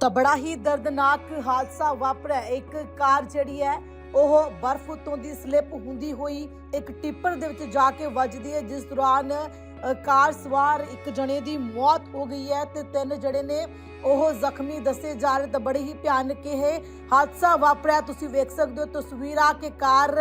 ਤਾਂ ਬੜਾ ਹੀ ਦਰਦਨਾਕ ਹਾਦਸਾ ਵਾਪਰਿਆ। ਇੱਕ ਕਾਰ ਜਿਹੜੀ ਹੈ, ਉਹ ਬਰਫ਼ ਉੱਤੋਂ ਦੀ ਸਲਿੱਪ ਹੁੰਦੀ ਹੋਈ ਇੱਕ ਟਿੱਪਰ ਦੇ ਵਿੱਚ ਜਾ ਕੇ ਵੱਜਦੀ ਹੈ, ਜਿਸ ਦੌਰਾਨ ਕਾਰ ਸਵਾਰ ਇੱਕ ਜਣੇ ਦੀ ਮੌਤ ਹੋ ਗਈ ਹੈ ਤੇ ਤਿੰਨ ਜਣੇ ਨੇ ਉਹ ਜ਼ਖਮੀ ਦੱਸੇ ਜਾ ਰਹੇ ਤਾਂ ਬੜੀ ਹੀ ਭਿਆਨਕ ਇਹ ਹਾਦਸਾ ਵਾਪਰਿਆ। ਤੁਸੀਂ ਵੇਖ ਸਕਦੇ ਹੋ ਤਸਵੀਰਾਂ ਕਿ ਕਾਰ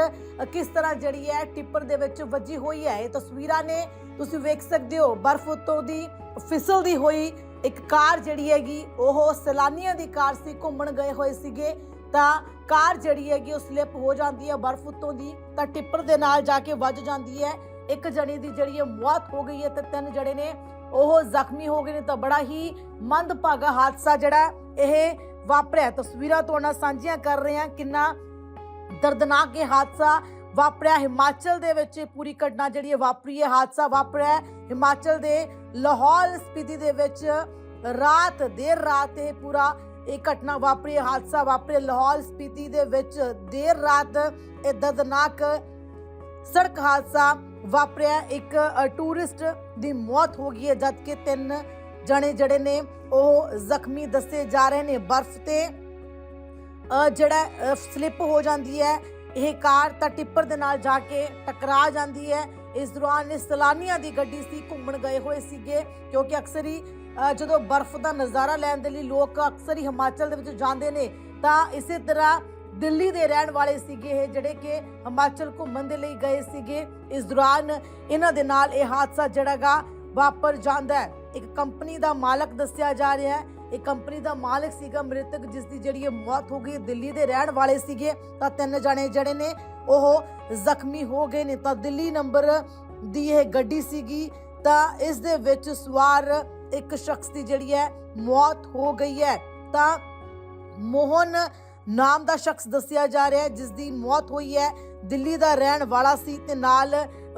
ਕਿਸ ਤਰ੍ਹਾਂ ਜਿਹੜੀ ਹੈ, ਟਿੱਪਰ ਦੇ ਵਿੱਚ ਵੱਜੀ ਹੋਈ ਹੈ। ਇਹ ਤਸਵੀਰਾਂ ਨੇ ਤੁਸੀਂ ਵੇਖ ਸਕਦੇ ਹੋ, ਬਰਫ਼ ਉੱਤੋਂ ਦੀ ਫਿਸਲਦੀ ਹੋਈ ਇੱਕ ਕਾਰ ਜਿਹੜੀ ਹੈਗੀ, ਉਹ ਸੈਲਾਨੀਆਂ ਦੀ ਕਾਰ ਸੀ, ਘੁੰਮਣ ਗਏ ਹੋਏ ਸੀਗੇ। ਤਾਂ ਕਾਰ ਜਿਹੜੀ ਹੈਗੀ, ਉਹ ਸਲਿੱਪ ਹੋ ਜਾਂਦੀ ਹੈ ਬਰਫ਼ ਉੱਤੋਂ ਦੀ, ਤਾਂ ਟਿੱਪਰ ਦੇ ਨਾਲ ਜਾ ਕੇ ਵੱਜ ਜਾਂਦੀ ਹੈ। ਇੱਕ ਜਣੇ ਦੀ ਜਿਹੜੀ ਹੈ ਮੌਤ ਹੋ ਗਈ ਹੈ ਤੇ ਤਿੰਨ ਜਣੇ ਨੇ ਉਹ ਜ਼ਖਮੀ ਹੋ ਗਏ ਨੇ। ਤਾਂ ਬੜਾ ਹੀ ਮੰਦਭਾਗਾ ਹਾਦਸਾ ਜਿਹੜਾ ਇਹ ਵਾਪਰਿਆ। ਤਸਵੀਰਾਂ ਤੁਹਾਡੇ ਨਾਲ ਸਾਂਝੀਆਂ ਕਰ ਰਹੇ ਹਾਂ। ਕਿੰਨਾ ਦਰਦਨਾਕ ਇਹ ਹਾਦਸਾ ਵਾਪਰਿਆ। ਹਿਮਾਚਲ ਦੇ ਵਿੱਚ ਇਹ ਪੂਰੀ ਘਟਨਾ ਜਿਹੜੀ ਹੈ ਵਾਪਰੀ ਹੈ ਹਾਦਸਾ ਵਾਪਰਿਆ ਹਿਮਾਚਲ ਦੇ ਲਾਹੌਲ ਸਪੀਤੀ ਦੇ ਵਿੱਚ ਰਾਤ ਦੇਰ ਰਾਤ ਇਹ ਪੂਰਾ ਇਹ ਘਟਨਾ ਵਾਪਰੀ ਹਾਦਸਾ ਵਾਪਰਿਆ। ਲਾਹੌਲ ਸਪੀਤੀ ਦੇ ਵਿੱਚ ਦੇਰ ਰਾਤ ਇਹ ਦਰਦਨਾਕ ਸੜਕ ਹਾਦਸਾ ਵਾਪਰਿਆ। ਇੱਕ ਟੂਰਿਸਟ ਦੀ ਮੌਤ ਹੋ ਗਈ ਹੈ ਜਦਕਿ ਤਿੰਨ ਜਣੇ ਜਿਹੜੇ ਨੇ ਉਹ ਜ਼ਖਮੀ ਦੱਸੇ ਜਾ ਰਹੇ ਨੇ। ਬਰਫ਼ ਤੇ ਅ, ਜਿਹੜਾ ਸਲਿਪ ਹੋ ਜਾਂਦੀ ਹੈ। ਇਹ ਕਾਰ ਤਾਂ ਟਿੱਪਰ ਦੇ ਨਾਲ ਜਾ ਕੇ ਟਕਰਾ ਜਾਂਦੀ ਹੈ। ਇਸ ਦੌਰਾਨ ਇਹ ਸੈਲਾਨੀਆਂ ਦੀ ਗੱਡੀ ਸੀ, ਘੁੰਮਣ ਗਏ ਹੋਏ ਸੀਗੇ, ਕਿਉਂਕਿ ਅਕਸਰ ਹੀ ਜਦੋਂ ਬਰਫ਼ ਦਾ ਨਜ਼ਾਰਾ ਲੈਣ ਦੇ ਲਈ ਲੋਕ ਅਕਸਰ ਹੀ ਹਿਮਾਚਲ ਦੇ ਵਿੱਚ ਜਾਂਦੇ ਨੇ, ਤਾਂ ਇਸੇ ਤਰ੍ਹਾਂ ਦਿੱਲੀ ਦੇ ਰਹਿਣ ਵਾਲੇ ਸੀਗੇ ਇਹ, ਜਿਹੜੇ ਕਿ ਹਿਮਾਚਲ ਘੁੰਮਣ ਦੇ ਲਈ ਗਏ ਸੀਗੇ। ਇਸ ਦੌਰਾਨ ਇਹਨਾਂ ਦੇ ਨਾਲ ਇਹ ਹਾਦਸਾ ਜਿਹੜਾਗਾ ਵਾਪਰ ਜਾਂਦਾ ਹੈ। ਇੱਕ ਕੰਪਨੀ ਦਾ ਮਾਲਕ ਦੱਸਿਆ ਜਾ ਰਿਹਾ ਹੈ ਇਹ ਕੰਪਨੀ ਦਾ ਮਾਲਕ ਸੀਗਾ ਮ੍ਰਿਤਕ ਜਿਸ ਦੀ ਜਿਹੜੀ ਇਹ ਮੌਤ ਹੋ ਗਈ ਦਿੱਲੀ ਦੇ ਰਹਿਣ ਵਾਲੇ ਸੀਗੇ। ਤਾਂ ਤਿੰਨ ਜਣੇ ਜਿਹੜੇ ਨੇ, ਉਹ ਜ਼ਖਮੀ ਹੋ ਗਏ ਨੇ। ਤਾਂ ਦਿੱਲੀ ਨੰਬਰ ਦੀ ਇਹ ਗੱਡੀ ਸੀਗੀ। ਤਾਂ ਇਸ ਦੇ ਵਿੱਚ ਸਵਾਰ ਇੱਕ ਸ਼ਖਸ ਦੀ ਜਿਹੜੀ ਹੈ, ਮੌਤ ਹੋ ਗਈ ਹੈ। ਤਾਂ ਮੋਹਨ ਨਾਮ ਦਾ ਸ਼ਖਸ ਦੱਸਿਆ ਜਾ ਰਿਹਾ ਹੈ ਜਿਸ ਦੀ ਮੌਤ ਹੋਈ ਹੈ। ਦਿੱਲੀ ਦਾ ਰਹਿਣ ਵਾਲਾ ਸੀ ਤੇ ਨਾਲ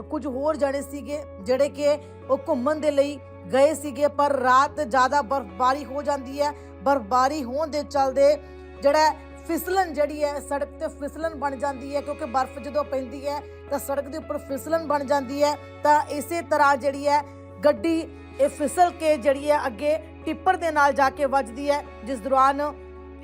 ਕੁਝ ਹੋਰ ਜਣੇ ਸੀਗੇ, ਜਿਹੜੇ ਕਿ ਉਹ ਘੁੰਮਣ ਦੇ ਲਈ ਗਏ ਸੀਗੇ, ਪਰ ਰਾਤ ਜ਼ਿਆਦਾ ਬਰਫ਼ਬਾਰੀ ਹੋ ਜਾਂਦੀ ਹੈ। ਬਰਫ਼ਬਾਰੀ ਹੋਣ ਦੇ ਚਲਦੇ ਜਿਹੜਾ ਹੈ ਫਿਸਲਣ ਜਿਹੜੀ ਹੈ, ਸੜਕ ਤੇ ਫਿਸਲਣ ਬਣ ਜਾਂਦੀ ਹੈ, ਕਿਉਂਕਿ ਬਰਫ਼ ਜਦੋਂ ਪੈਂਦੀ ਹੈ, ਤਾਂ ਸੜਕ ਦੇ ਉੱਪਰ ਫਿਸਲਣ ਬਣ ਜਾਂਦੀ ਹੈ। ਤਾਂ ਇਸੇ ਤਰ੍ਹਾਂ ਜਿਹੜੀ ਹੈ, ਗੱਡੀ ਇਹ ਫਿਸਲ ਕੇ ਜਿਹੜੀ ਹੈ, ਅੱਗੇ ਟਿੱਪਰ ਦੇ ਨਾਲ ਜਾ ਕੇ ਵੱਜਦੀ ਹੈ, ਜਿਸ ਦੌਰਾਨ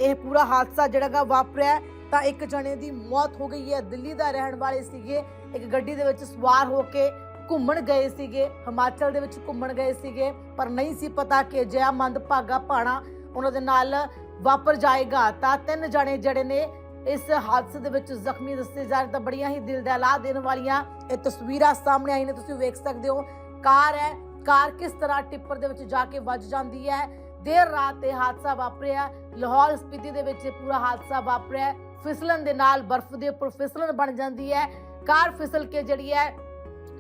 ਇਹ ਪੂਰਾ ਹਾਦਸਾ ਜਿਹੜਾ ਗਾ ਵਾਪਰਿਆ ਤਾਂ ਇੱਕ ਜਣੇ ਦੀ ਮੌਤ ਹੋ ਗਈ ਹੈ। ਦਿੱਲੀ ਦਾ ਰਹਿਣ ਵਾਲੇ ਸੀਗੇ। ਇੱਕ ਗੱਡੀ ਦੇ ਵਿੱਚ ਸਵਾਰ ਹੋ ਕੇ ਘੁੰਮਣ ਗਏ ਸੀਗੇ, ਹਿਮਾਚਲ ਦੇ ਵਿੱਚ ਘੁੰਮਣ ਗਏ ਸੀਗੇ, ਪਰ ਨਹੀਂ ਸੀ ਪਤਾ ਕਿ ਜਿਆ ਮੰਦਭਾਗਾ ਪਾਣਾ ਉਹਨਾਂ ਦੇ ਨਾਲ ਵਾਪਰ ਜਾਏਗਾ। ਤਾਂ ਤਿੰਨ ਜਣੇ ਜਿਹੜੇ ਨੇ ਇਸ ਹਾਦਸੇ ਦੇ ਵਿੱਚ ਜ਼ਖਮੀ ਦੱਸੇ ਜਾ ਰਹੇ ਤਾਂ ਬੜੀਆਂ ਹੀ ਦਿਲ ਦਹਿਲਾ ਦੇਣ ਵਾਲੀਆਂ ਇਹ ਤਸਵੀਰਾਂ ਸਾਹਮਣੇ ਆਈ ਨੇ, ਤੁਸੀਂ ਵੇਖ ਸਕਦੇ ਹੋ। ਕਾਰ ਹੈ, ਕਾਰ ਕਿਸ ਤਰ੍ਹਾਂ ਟਿੱਪਰ ਦੇ ਵਿੱਚ ਜਾ ਕੇ ਵੱਜ ਜਾਂਦੀ ਹੈ। ਦੇਰ ਰਾਤ ਇਹ ਹਾਦਸਾ ਵਾਪਰਿਆ, ਲਾਹੌਰ ਸਪੀਤੀ ਦੇ ਵਿੱਚ ਇਹ ਪੂਰਾ ਹਾਦਸਾ ਵਾਪਰਿਆ। ਫਿਸਲਣ ਦੇ ਨਾਲ ਬਰਫ਼ ਦੇ ਉੱਪਰ ਫਿਸਲਣ ਬਣ ਜਾਂਦੀ ਹੈ। ਕਾਰ ਫਿਸਲ ਕੇ ਜਿਹੜੀ ਹੈ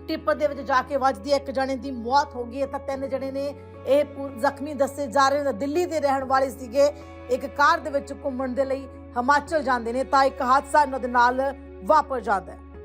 ਟਿੱਪਰ ਦੇ ਵਿੱਚ ਜਾ ਕੇ ਵੱਜਦੀ ਹੈ, ਇੱਕ ਜਣੇ ਦੀ ਮੌਤ ਹੋ ਗਈ ਹੈ। ਤਾਂ ਤਿੰਨ ਜਣੇ ਨੇ ਇਹ ਜ਼ਖਮੀ ਦੱਸੇ ਜਾ ਰਹੇ ਨੇ। ਦਿੱਲੀ ਦੇ ਰਹਿਣ ਵਾਲੇ ਸੀਗੇ। ਇੱਕ ਕਾਰ ਦੇ ਵਿੱਚ ਘੁੰਮਣ ਦੇ ਲਈ ਹਿਮਾਚਲ ਜਾਂਦੇ ਨੇ ਤਾਂ ਇੱਕ ਹਾਦਸਾ ਇਹਨਾਂ ਦੇ ਨਾਲ ਵਾਪਰ ਜਾਂਦਾ ਹੈ।